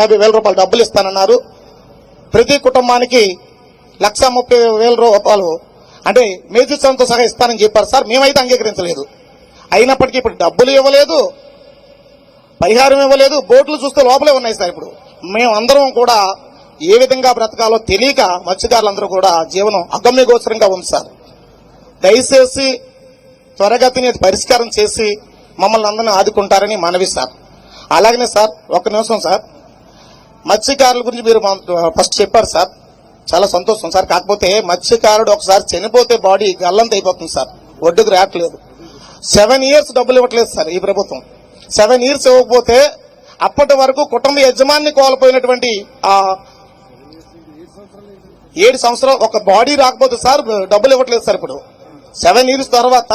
యాభై వేల రూపాయలు డబ్బులు ఇస్తానన్నారు. ప్రతి కుటుంబానికి లక్ష ముప్పై వేల రూపాయలు అంటే మేజిస్ట్రంతో సహా ఇస్తానని చెప్పారు సార్. మేమైతే అంగీకరించలేదు. అయినప్పటికీ ఇప్పుడు డబ్బులు ఇవ్వలేదు పరిహారం ఇవ్వలేదు బోట్లు చూస్తే లోపలే ఉన్నాయి సార్ ఇప్పుడు. మేమందరం కూడా ఏ విధంగా బ్రతకాలో తెలియక మత్స్యకారులందరూ కూడా జీవనం అగమ్యగోచరంగా ఉంది సార్. దయచేసి త్వరగతిని పరిష్కారం చేసి మమ్మల్ని అందరినీ ఆదుకుంటారని మనవి సార్. అలాగనే సార్ ఒక్క నిమిషం సార్. మత్స్యకారుల గురించి మీరు ఫస్ట్ చెప్పారు సార్. చాలా సంతోషం సార్. కాకపోతే మత్స్యకారుడు ఒకసారి చనిపోతే బాడీ గల్లంత అయిపోతుంది సార్. ఒడ్డుకు రావట్లేదు. సెవెన్ ఇయర్స్ డబ్బులు ఇవ్వట్లేదు సార్ ఈ ప్రభుత్వం. సెవెన్ ఇయర్స్ ఇవ్వకపోతే అప్పటి వరకు కుటుంబ యజమాన్ని కోల్పోయినటువంటి ఆ ఏడు సంవత్సరాలు ఒక బాడీ రాకపోతే సార్ డబ్బులు ఇవ్వట్లేదు సార్ ఇప్పుడు. సెవెన్ ఇయర్స్ తర్వాత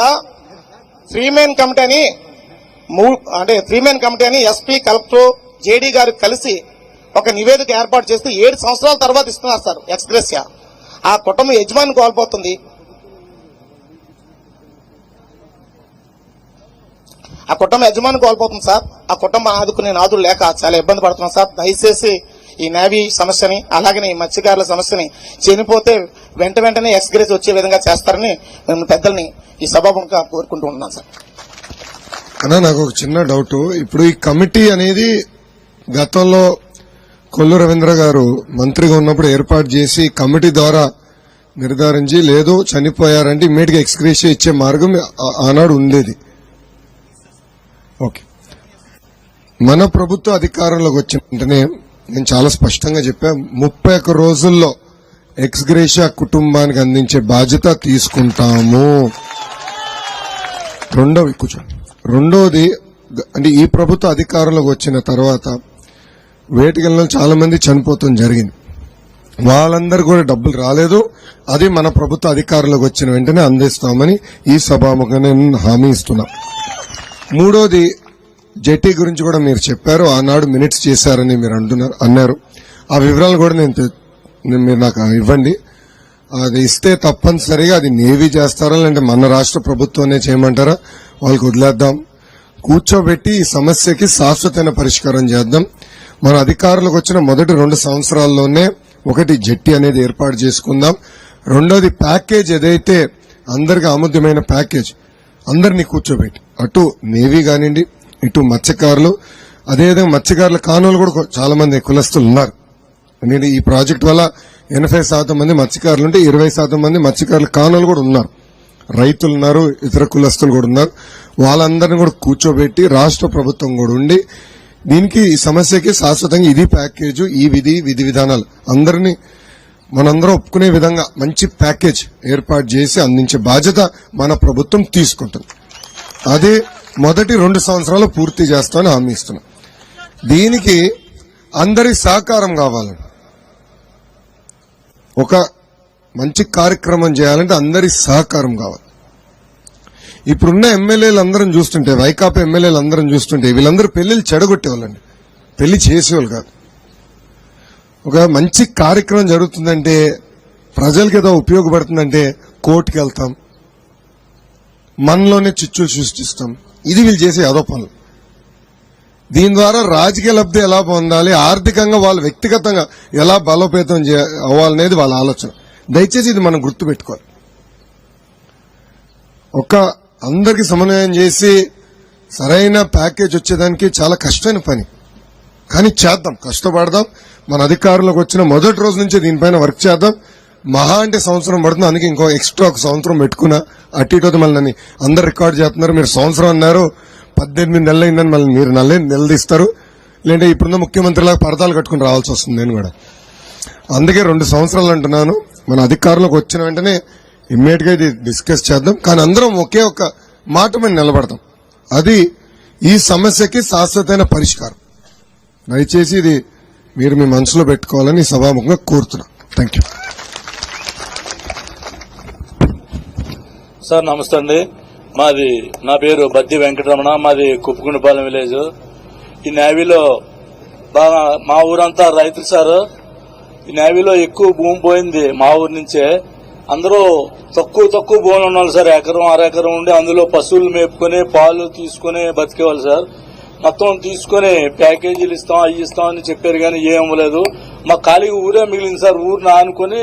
త్రీ మెయిన్ కమిటీ అని మూ- అంటే త్రీ మెయిన్ కమిటీ అని ఎస్పీ కలెక్టర్ జేడీ గారు కలిసి ఒక నివేదిక ఏర్పాటు చేస్తే ఏడు సంవత్సరాల తర్వాత ఇస్తున్నారు సార్ ఎక్స్ప్రెస్యా ఆ కుటుంబం యజమాని కోల్పోతుంది. ఆ కుటుంబం యజమాని కోల్పోతుంది సార్. ఆ కుటుంబం ఆదుకునే నాదులు లేక చాలా ఇబ్బంది పడుతున్నాం సార్. దయచేసి ఈ నేవీ సమస్యని అలాగనే ఈ మత్స్యకారుల సమస్యని చనిపోతే వెంట వెంటనే ఎక్స్గ్రేజ్ వచ్చే విధంగా చేస్తారని మేము పెద్దల్ని ఈ సభాముఖంగా కోరుకుంటూ ఉన్నాం సార్. అన్నా నాకు ఒక చిన్న డౌట్. ఇప్పుడు ఈ కమిటీ అనేది గతంలో కొల్లు రవీంద్ర గారు మంత్రిగా ఉన్నప్పుడు ఏర్పాటు చేసి కమిటీ ద్వారా నిర్ధారించి లేదు చనిపోయారంటే ఇమ్మీడియట్గా ఇచ్చే మార్గం ఆనాడు ఉండేది. ఓకే. మన ప్రభుత్వ అధికారంలోకి వచ్చిన వెంటనే నేను చాలా స్పష్టంగా చెప్పాను ముప్పై ఒక్క రోజుల్లో ఎక్స్గ్రేషియా కుటుంబానికి అందించే బాధ్యత తీసుకుంటాము. రెండవ కూర్చోండి. రెండవది అంటే ఈ ప్రభుత్వ అధికారంలోకి వచ్చిన తర్వాత వేటికల్లో చాలా మంది జరిగింది. వాళ్ళందరూ కూడా డబ్బులు రాలేదు. అది మన ప్రభుత్వ అధికారులకు వచ్చిన వెంటనే అందిస్తామని ఈ సభాముఖంగా నేను హామీ ఇస్తున్నా. మూడోది జెట్టి గురించి కూడా మీరు చెప్పారు. ఆనాడు మినిట్స్ చేశారని మీరు అంటున్నారు అన్నారు. ఆ వివరాలు కూడా నేను నేను మీరు నాకు ఇవ్వండి. అది ఇస్తే తప్పనిసరిగా అది నేవీ చేస్తారా లేదంటే మన రాష్ట్ర ప్రభుత్వాన్ని చేయమంటారా? వాళ్ళకి వదిలేద్దాం. కూర్చోబెట్టి ఈ సమస్యకి శాశ్వతమైన పరిష్కారం చేద్దాం. మన అధికారులకు వచ్చిన మొదటి రెండు సంవత్సరాల్లోనే ఒకటి జట్టి అనేది ఏర్పాటు చేసుకుందాం. రెండోది ప్యాకేజ్ ఏదైతే అందరికి ఆముద్యమైన ప్యాకేజ్ అందరినీ కూర్చోబెట్టి అటు నేవీ కానివ్వండి ఇటు మత్స్యకారులు అదేవిధంగా మత్స్యకారుల కానులు కూడా చాలా మంది కులస్తులు ఉన్నారు. నేను ఈ ప్రాజెక్ట్ వల్ల ఎనభై శాతం మంది మత్స్యకారులు ఉంటే ఇరవై శాతం మంది మత్స్యకారుల కానులు కూడా ఉన్నారు. రైతులు ఉన్నారు ఇతర కులస్తులు కూడా ఉన్నారు. వాళ్ళందరినీ కూడా కూర్చోబెట్టి రాష్ట్ర ప్రభుత్వం కూడా ఉండి దీనికి ఈ సమస్యకి శాశ్వతంగా ఇది ప్యాకేజ్ ఈ విధి విధి విధానాలు. అందరినీ మనందరం ఒప్పుకునే విధంగా మంచి ప్యాకేజ్ ఏర్పాటు చేసి అందించే బాధ్యత మన ప్రభుత్వం తీసుకుంటుంది. అదే మొదటి రెండు సంవత్సరాలు పూర్తి చేస్తామని హామీ ఇస్తున్నాం. దీనికి అందరి సహకారం కావాలి. ఒక మంచి కార్యక్రమం చేయాలంటే అందరి సహకారం కావాలి. ఇప్పుడున్న ఎమ్మెల్యేలు అందరం చూస్తుంటే వైకాపా ఎమ్మెల్యేలు అందరం చూస్తుంటే వీళ్ళందరూ పెళ్ళిళ్ళు చెడగొట్టేవాళ్ళండి. పెళ్ళి చేసేవాళ్ళు కాదు. ఒక మంచి కార్యక్రమం జరుగుతుందంటే ప్రజలకి ఏదో ఉపయోగపడుతుందంటే కోర్టుకి వెళ్తాం. మనలోనే చిచ్చులు సృష్టిస్తాం. ఇది వీళ్ళు చేసే ఏదో పనులు. దీని ద్వారా రాజకీయ లబ్ధి ఎలా పొందాలి ఆర్థికంగా వాళ్ళు వ్యక్తిగతంగా ఎలా బలోపేతం అవ్వాలనేది వాళ్ళ ఆలోచన. దయచేసి ఇది మనం గుర్తుపెట్టుకోవాలి. ఒక అందరికి సమన్వయం చేసి సరైన ప్యాకేజ్ వచ్చేదానికి చాలా కష్టమైన పని. కానీ చేద్దాం కష్టపడదాం. మన అధికారంలోకి వచ్చిన మొదటి రోజు నుంచి దీనిపైన వర్క్ చేద్దాం. మహా అంటే సంవత్సరం పడుతుంది అందుకే ఇంకో ఎక్స్ట్రా ఒక సంవత్సరం పెట్టుకున్నా. అటు ఇటు మళ్ళీ అందరు రికార్డ్ చేస్తున్నారు మీరు సంవత్సరం అన్నారు. పద్దెనిమిది నెలలు అయిందని మళ్ళీ మీరు నెల నిలదీస్తారు. లేదంటే ఇప్పుడున్న ముఖ్యమంత్రిలాగా పరదాలు కట్టుకుని రావాల్సి వస్తుంది నేను కూడా. అందుకే రెండు సంవత్సరాలు అంటున్నాను. మన అధికారంలోకి వచ్చిన వెంటనే ఇమ్మీడియట్గా ఇది డిస్కస్ చేద్దాం. కానీ అందరం ఒకే ఒక మాట మీద నిలబడతాం. అది ఈ సమస్యకి శాశ్వతమైన పరిష్కారం. దయచేసి ఇది మీరు మీ మనసులో పెట్టుకోవాలని సభాముఖంగా కోరుతున్నాం. థ్యాంక్ యూ సార్ నమస్తే అండి. మాది నా పేరు బద్ది వెంకటరమణ. మాది కుప్పకుండపాలెం విలేజ్. ఈ నేవీలో బాగా మా ఊరంతా రైతులు సార్. ఈ నేవీలో ఎక్కువ భూమి పోయింది మా ఊరు నుంచే. అందరూ తక్కువ తక్కువ భూములు ఉన్నారు సార్. ఎకరం అర ఎకరం ఉండి అందులో పశువులు మేపుకొని పాలు తీసుకొని బతికేవాళ్ళు సార్. మొత్తం తీసుకొని ప్యాకేజీలు ఇస్తాం అవి ఇస్తాం అని చెప్పారు కానీ ఏం లేదు మా ఖాళీ ఊరే మిగిలింది సార్. ఊరు నానుకొని